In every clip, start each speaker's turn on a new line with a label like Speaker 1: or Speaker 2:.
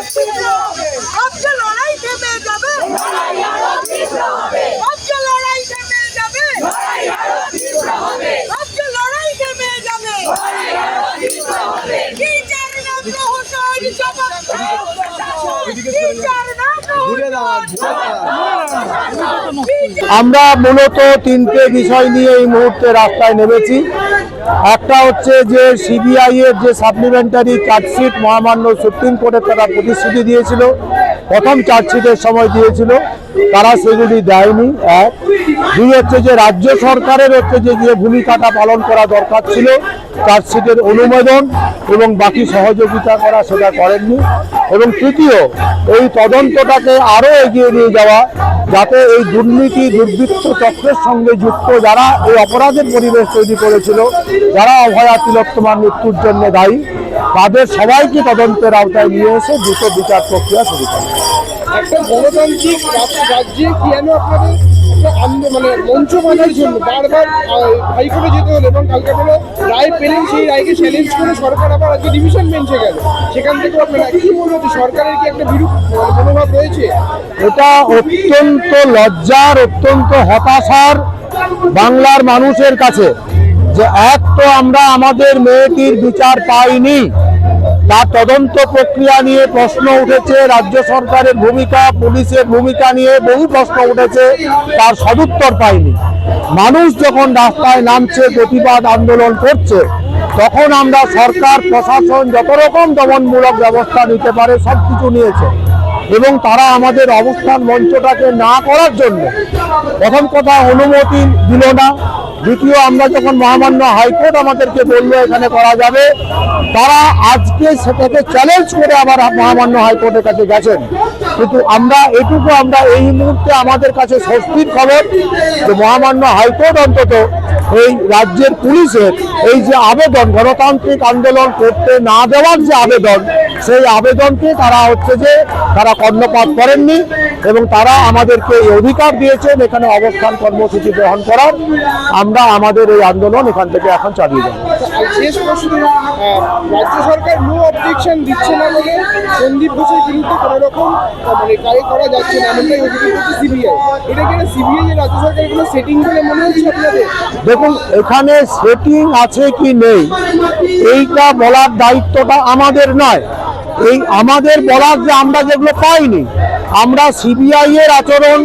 Speaker 1: আজকে লড়াই থেমে যাবে। আজকে লড়াই যাবে। আজকে লড়াই থেমে যাবে। কি চার
Speaker 2: আমরা মূলত তিনটে বিষয় নিয়ে এই মুহূর্তে রাস্তায় নেমেছি। একটা হচ্ছে যে সিবিআই এর যে সাপ্লিমেন্টারি চার্জশিট মহামান্য সুপ্রিম কোর্টে তারা প্রতিশ্রুতি দিয়েছিল প্রথম চার্জশিটের সময় দিয়েছিল, তারা সেগুলি দেয়নি, এক। দুই হচ্ছে যে রাজ্য সরকারের হচ্ছে যে যে ভূমিকাটা পালন করা দরকার ছিল, চার্জশিটের অনুমোদন এবং বাকি সহযোগিতা করা সেটা করেননি। এবং তৃতীয়, এই তদন্তটাকে আরও এগিয়ে নিয়ে যাওয়া, যাতে এই দুর্নীতি, দুর্বৃত্ত চক্রের সঙ্গে যুক্ত যারা এই অপরাধের পরিবেশ তৈরি করেছিল, যারা অভয়া তিলোত্তমার মৃত্যুর জন্য দায়ী তাদের সবাইকে তদন্তের আওতায় নিয়ে এসে দ্রুত বিচার প্রক্রিয়া শুরু করে।
Speaker 3: একটা গণতান্ত্রিক রাজ্যে কেন আপনাদের মানে মঞ্চ জন্য বারবার হাইকোর্টে যেতে হলো এবং রায় পেলেন সেই রায়কে চ্যালেঞ্জ করে সরকার আবার আজকে ডিভিশন বেঞ্চে গেল। সেখান থেকে আপনারা কি সরকারের কি একটা বিরূপ মনোভাব রয়েছে?
Speaker 2: এটা অত্যন্ত লজ্জার অত্যন্ত হতাশার বাংলার মানুষের কাছে। যে এক তো আমরা আমাদের মেয়েটির বিচার পাইনি তার তদন্ত প্রক্রিয়া নিয়ে প্রশ্ন উঠেছে, রাজ্য সরকারের ভূমিকা, পুলিশের ভূমিকা নিয়ে বহু প্রশ্ন উঠেছে, তার সদুত্তর পাইনি। মানুষ যখন রাস্তায় নামছে, প্রতিবাদ আন্দোলন করছে, তখন আমরা সরকার, প্রশাসন যত রকম দমনমূলক ব্যবস্থা নিতে পারে, সব কিছু নিয়েছে। এবং তারা আমাদের অবস্থান মঞ্চটাকে না করার জন্য প্রথম কথা অনুমতি দিল না। দ্বিতীয় আমরা যখন মহামান্য হাইকোর্ট আমাদেরকে বলল এখানে করা যাবে, তারা আজকে সেটাকে চ্যালেঞ্জ করে আবার মহামান্য হাইকোর্টের কাছে গেছেন। কিন্তু আমরা এটুকু আমরা এই মুহূর্তে আমাদের কাছে স্বস্তির খবর যে মহামান্য হাইকোর্ট অন্তত এই রাজ্যের পুলিশের এই যে আবেদন গণতান্ত্রিক আন্দোলন করতে না দেওয়ার যে আবেদন সেই আবেদনকে তারা হচ্ছে যে তারা কর্ণপাত করেননি এবং তারা আমাদেরকে এই অধিকার দিয়েছেন এখানে অবস্থান কর্মসূচি গ্রহণ করার। আমরা আমাদের এই আন্দোলন এখান থেকে এখন চালিয়ে যাব।
Speaker 3: আর শেষ প্রশ্ন রাজ্য সরকার নো অবজেকশন দিচ্ছে না বলে সন্দীপ ঘোষের বিরুদ্ধে কোনো রকম মানে কাজ করা যাচ্ছে না এমনটাই অভিযোগ করছে সিবিআই এটা কি সিবিআই রাজ্য সরকারের কোনো সেটিং বলে মনে হচ্ছে আপনাদের?
Speaker 2: দেখুন এখানে সেটিং আছে কি নেই? এইটা বলার দায়িত্বটা আমাদের নয়। এই আমাদের বলার যে আমরা যেগুলো পাইনি, আমরা সিবিআই এর আচরণ,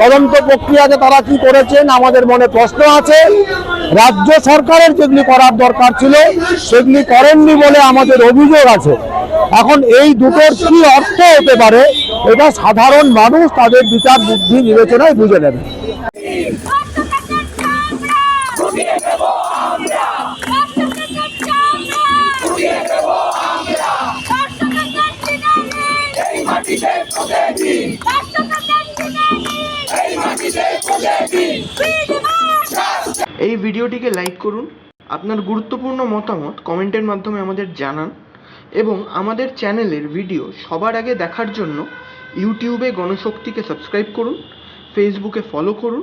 Speaker 2: তদন্ত প্রক্রিয়াতে তারা কি করেছেন, আমাদের মনে প্রশ্ন আছে। রাজ্য সরকারের যেগুলি করার দরকার ছিল, সেগুলি করেননি বলে আমাদের অভিযোগ আছে। এখন এই দুটোর কি অর্থ হতে পারে, এটা সাধারণ মানুষ তাদের বিচার, বুদ্ধি, বিবেচনায় বুঝে নেবে।
Speaker 4: এই ভিডিওটিকে লাইক করুন, আপনার গুরুত্বপূর্ণ মতামত কমেন্টের মাধ্যমে আমাদের জানান এবং আমাদের চ্যানেলের ভিডিও সবার আগে দেখার জন্য ইউটিউবে গণশক্তিকে সাবস্ক্রাইব করুন, ফেসবুকে ফলো করুন